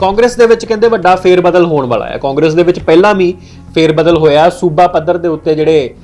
ਕਾਂਗਰਸ ਦੇ ਵਿੱਚ ਕਹਿੰਦੇ ਵੱਡਾ ਫੇਰ ਬਦਲ ਹੋਣ ਵਾਲਾ ਹੈ। ਕਾਂਗਰਸ ਦੇ ਵਿੱਚ ਪਹਿਲਾਂ ਵੀ ਫੇਰ ਬਦਲ ਹੋਇਆ। ਸੂਬਾ ਪੱਧਰ ਦੇ ਉੱਤੇ ਜਿਹੜੇ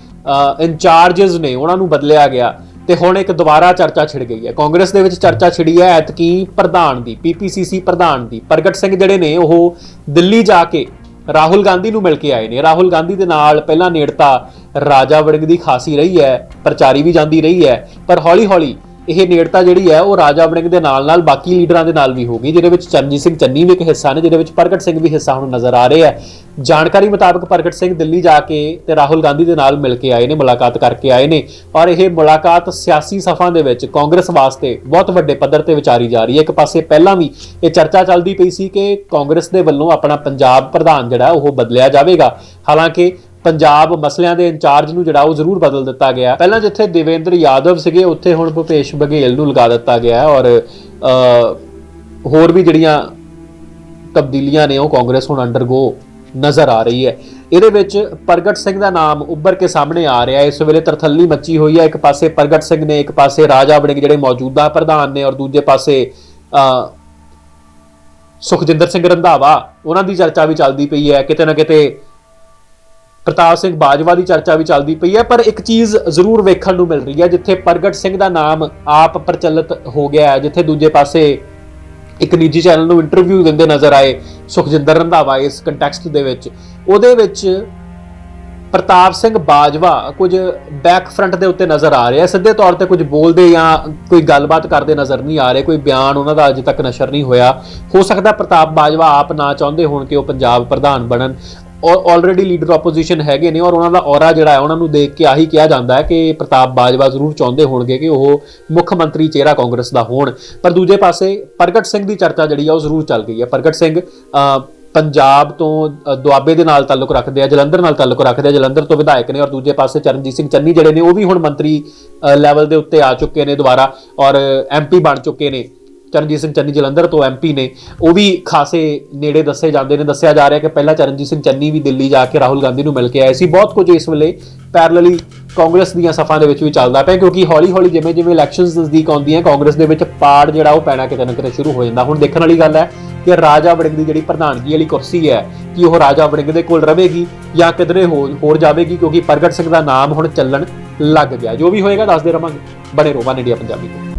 ਇੰਚਾਰजेस ਨੇ, ਉਹਨਾਂ ਨੂੰ ਬਦਲਿਆ ਗਿਆ ਤੇ ਹੁਣ ਇੱਕ ਦੁਬਾਰਾ ਚਰਚਾ ਛਿੜ ਗਈ ਹੈ। ਕਾਂਗਰਸ ਦੇ ਵਿੱਚ ਚਰਚਾ ਛਿੜੀ ਹੈ ਐਤਕੀ ਪ੍ਰਧਾਨ ਦੀ ਪੀਪੀਸੀਸੀ ਪ੍ਰਧਾਨ ਦੀ। ਪ੍ਰਗਟ ਸਿੰਘ ਜਿਹੜੇ ਨੇ, ਉਹ ਦਿੱਲੀ ਜਾ ਕੇ ਰਾਹੁਲ ਗਾਂਧੀ ਨੂੰ ਮਿਲ ਕੇ ਆਏ ਨੇ। ਰਾਹੁਲ ਗਾਂਧੀ ਦੇ ਨਾਲ ਪਹਿਲਾਂ ਨੇੜਤਾ ਰਾਜਾ ਵੜਿੰਗ ਦੀ ਖਾਸੀ ਰਹੀ ਹੈ, ਪ੍ਰਚਾਰੀ ਵੀ ਜਾਂਦੀ ਰਹੀ ਹੈ, ਪਰ ਹੌਲੀ-ਹੌਲੀ ਇਹ ਨੇੜਤਾ ਜਿਹੜੀ ਹੈ, ਉਹ ਰਾਜਾ ਵੜਿੰਗ ਦੇ ਨਾਲ-ਨਾਲ ਬਾਕੀ ਲੀਡਰਾਂ ਦੇ ਨਾਲ ਵੀ ਹੋ ਗਈ, ਜਿਹਦੇ ਵਿੱਚ ਚਰਨਜੀਤ ਸਿੰਘ ਚੰਨੀ ਵੀ ਇੱਕ ਹਿੱਸਾ ਨੇ, ਜਿਹਦੇ ਵਿੱਚ ਪ੍ਰਗਟ ਸਿੰਘ ਵੀ ਹਿੱਸਾ ਹੁਣ ਨਜ਼ਰ ਆ ਰਿਹਾ ਹੈ ਜਾਣਕਾਰੀ ਮੁਤਾਬਕ ਪ੍ਰਗਟ ਸਿੰਘ ਦਿੱਲੀ ਜਾ ਕੇ ਤੇ ਰਾਹੁਲ ਗਾਂਧੀ ਦੇ ਨਾਲ ਮਿਲ ਕੇ ਆਏ ਨੇ, ਮੁਲਾਕਾਤ ਕਰਕੇ ਆਏ ਨੇ। ਔਰ ਇਹ ਮੁਲਾਕਾਤ ਸਿਆਸੀ ਸਫਾਂ ਦੇ ਵਿੱਚ ਕਾਂਗਰਸ ਵਾਸਤੇ ਬਹੁਤ ਵੱਡੇ ਪੱਧਰ ਤੇ ਵਿਚਾਰੀ ਜਾ ਰਹੀ ਹੈ। ਇੱਕ ਪਾਸੇ ਪਹਿਲਾਂ ਵੀ ਇਹ ਚਰਚਾ ਚੱਲਦੀ ਪਈ ਸੀ ਕਿ ਕਾਂਗਰਸ ਦੇ ਵੱਲੋਂ ਆਪਣਾ ਪੰਜਾਬ ਪ੍ਰਧਾਨ ਜਿਹੜਾ, ਉਹ ਬਦਲਿਆ ਜਾਵੇਗਾ। ਹਾਲਾਂਕਿ ਪੰਜਾਬ ਮਸਲਿਆਂ ਦੇ ਇੰਚਾਰਜ ਨੂੰ ਜਿਹੜਾ ਉਹ ਜ਼ਰੂਰ ਬਦਲ ਦਿੱਤਾ ਗਿਆ। ਪਹਿਲਾਂ ਜਿੱਥੇ ਦੇਵੇਂਦਰ ਯਾਦਵ ਸੀਗੇ ਉੱਥੇ ਹੁਣ ਭੁਪੇਸ਼ ਬਘੇਲ ਨੂੰ ਲਗਾ ਦਿੱਤਾ ਗਿਆ ਔਰ ਹੋਰ ਵੀ ਜਿਹੜੀਆਂ ਤਬਦੀਲੀਆਂ ਨੇ ਉਹ ਕਾਂਗਰਸ ਹੁਣ ਅੰਡਰਗੋ ਨਜ਼ਰ ਆ ਰਹੀ ਹੈ। ਇਹਦੇ ਵਿੱਚ ਪ੍ਰਗਟ ਸਿੰਘ ਦਾ ਨਾਮ ਉੱਭਰ ਕੇ ਸਾਹਮਣੇ ਆ ਰਿਹਾ ਹੈ। ਇਸ ਵੇਲੇ ਤਰਥੱਲੀ ਮੱਚੀ ਹੋਈ ਹੈ। ਇੱਕ ਪਾਸੇ ਪ੍ਰਗਟ ਸਿੰਘ ਨੇ ਇੱਕ ਪਾਸੇ ਰਾਜਾ ਵੜਿੰਗ ਜਿਹੜੇ ਮੌਜੂਦਾ ਪ੍ਰਧਾਨ ਨੇ ਔਰ ਦੂਜੇ ਪਾਸੇ ਅ, ਸੁਖਜਿੰਦਰ ਸਿੰਘ ਰੰਧਾਵਾ। ਉਹਨਾਂ ਦੀ ਚਰਚਾ ਵੀ ਚੱਲਦੀ ਪਈ ਹੈ। ਕਿਤੇ ਨਾ ਕਿਤੇ ਪ੍ਰਤਾਪ ਸਿੰਘ ਬਾਜਵਾ ਦੀ ਚਰਚਾ ਵੀ ਚੱਲਦੀ ਪਈ ਹੈ, ਪਰ ਇੱਕ ਚੀਜ਼ ਜ਼ਰੂਰ ਵੇਖਣ ਨੂੰ ਮਿਲ ਰਹੀ ਹੈ, ਜਿੱਥੇ ਪ੍ਰਗਟ ਸਿੰਘ ਦਾ ਨਾਮ ਆਪ ਪ੍ਰਚਲਿਤ ਹੋ ਗਿਆ ਹੈ, ਜਿੱਥੇ ਦੂਜੇ ਪਾਸੇ ਇੱਕ ਨਿੱਜੀ ਚੈਨਲ ਨੂੰ ਇੰਟਰਵਿਊ ਦਿੰਦੇ ਨਜ਼ਰ ਆਏ ਸੁਖਜਿੰਦਰ ਰੰਧਾਵਾ ਇਸ ਕੰਟੈਕਸਟ ਦੇ ਵਿੱਚ। ਉਹਦੇ ਵਿੱਚ ਪ੍ਰਤਾਪ ਸਿੰਘ ਬਾਜਵਾ ਕੁਝ ਬੈਕ ਫਰੰਟ ਦੇ ਉੱਤੇ ਨਜ਼ਰ ਆ ਰਿਹਾ ਸਿੱਧੇ ਤੌਰ ਤੇ ਕੁਝ ਬੋਲਦੇ ਜਾਂ ਕੋਈ ਗੱਲਬਾਤ ਕਰਦੇ ਨਜ਼ਰ ਨਹੀਂ ਆ ਰਹੇ, ਕੋਈ ਬਿਆਨ ਉਹਨਾਂ ਦਾ ਅਜੇ ਤੱਕ ਨਸ਼ਰ ਨਹੀਂ ਹੋਇਆ। ਹੋ ਸਕਦਾ ਪ੍ਰਤਾਪ ਬਾਜਵਾ ਆਪ ਨਾ ਚਾਹੁੰਦੇ ਹੋਣ ਕਿ ਉਹ ਪੰਜਾਬ ਪ੍ਰਧਾਨ ਬਣਨ। ਆਲਰੇਡੀ ਲੀਡਰ ਆਪੋਜੀਸ਼ਨ ਹੈਗੇ ਨੇ ਔਰ ਉਹਨਾਂ ਦਾ ਔਰਾ ਜਿਹੜਾ ਹੈ, ਉਹਨਾਂ ਨੂੰ ਦੇਖ ਕੇ ਆਹੀ ਕਿਹਾ ਜਾਂਦਾ ਹੈ ਕਿ ਪ੍ਰਤਾਪ ਬਾਜਵਾ ਜ਼ਰੂਰ ਚਾਹੁੰਦੇ ਹੋਣਗੇ ਕਿ ਉਹ ਮੁੱਖ ਮੰਤਰੀ ਚਿਹਰਾ ਕਾਂਗਰਸ ਦਾ ਹੋਣ। ਪਰ ਦੂਜੇ ਪਾਸੇ ਪ੍ਰਗਟ ਸਿੰਘ ਦੀ ਚਰਚਾ ਜਿਹੜੀ ਆ, ਉਹ ਜ਼ਰੂਰ ਚੱਲ ਗਈ ਹੈ। ਪ੍ਰਗਟ ਸਿੰਘ ਪੰਜਾਬ ਤੋਂ ਦੁਆਬੇ ਦੇ ਨਾਲ ਤਾਲੁਕ ਰੱਖਦੇ ਆ, ਜਲੰਧਰ ਨਾਲ ਤਾਲੁਕ ਰੱਖਦੇ ਆ, ਜਲੰਧਰ ਤੋਂ ਵਿਧਾਇਕ ਨੇ ਔਰ ਦੂਜੇ ਪਾਸੇ ਚਰਨਜੀਤ ਸਿੰਘ ਚੰਨੀ ਜਿਹੜੇ ਨੇ, ਉਹ ਵੀ ਹੁਣ ਮੰਤਰੀ ਲੈਵਲ ਦੇ ਉੱਤੇ ਆ ਚੁੱਕੇ ਨੇ ਦੁਬਾਰਾ ਔਰ ਐਮਪੀ ਬਣ ਚੁੱਕੇ ਨੇ। ਚਰਨਜੀਤ ਸਿੰਘ ਚੰਨੀ ਜਲੰਧਰ ਤੋਂ ਐਮਪੀ ਨੇ, ਉਹ ਵੀ ਖਾਸੇ ਨੇੜੇ ਦੱਸੇ ਜਾਂਦੇ ਨੇ, ਦੱਸਿਆ ਜਾ ਰਿਹਾ ਕਿ ਪਹਿਲਾਂ ਚਰਨਜੀਤ ਸਿੰਘ ਚੰਨੀ ਵੀ ਦਿੱਲੀ ਜਾ ਕੇ ਰਾਹੁਲ ਗਾਂਧੀ ਨੂੰ ਮਿਲ ਕੇ ਆਏ ਸੀ। ਬਹੁਤ ਕੁਝ ਇਸ ਵੇਲੇ ਪੈਰਲਲੀ ਕਾਂਗਰਸ ਦੀਆਂ ਸਫਾਂ ਦੇ ਵਿੱਚ ਵੀ ਚੱਲਦਾ ਪਿਆ, ਕਿਉਂਕਿ ਹੌਲੀ-ਹੌਲੀ ਜਿਵੇਂ ਜਿਵੇਂ ਇਲੈਕਸ਼ਨਸ ਨਜ਼ਦੀਕ ਆਉਂਦੀਆਂ, ਕਾਂਗਰਸ ਦੇ ਵਿੱਚ ਪਾੜ ਜਿਹੜਾ ਉਹ ਪੈਣਾ ਕਿਤੇ ਨਾ ਕਿਤੇ ਸ਼ੁਰੂ ਹੋ ਜਾਂਦਾ। ਹੁਣ ਦੇਖਣ ਵਾਲੀ ਗੱਲ ਹੈ ਕਿ ਰਾਜਾ ਵੜਿੰਗ ਦੀ ਜਿਹੜੀ ਪ੍ਰਧਾਨਗੀ ਵਾਲੀ ਕੁਰਸੀ ਹੈ, ਕਿ ਉਹ ਰਾਜਾ ਵੜਿੰਗ ਦੇ ਕੋਲ ਰਹੇਗੀ ਜਾਂ ਕਿਧਰੇ ਹੋਰ ਜਾਵੇਗੀ, ਕਿਉਂਕਿ ਪ੍ਰਗਟ ਸਿੰਘ ਦਾ ਨਾਮ ਹੁਣ ਚੱਲਣ ਲੱਗ ਗਿਆ। ਜੋ ਵੀ ਹੋਏਗਾ, ਦੱਸਦੇ ਰਵਾਂਗੇ। ਬਣੇ ਰਹੋ ਇੰਡੀਆ ਪੰਜਾਬੀ ਤੋਂ।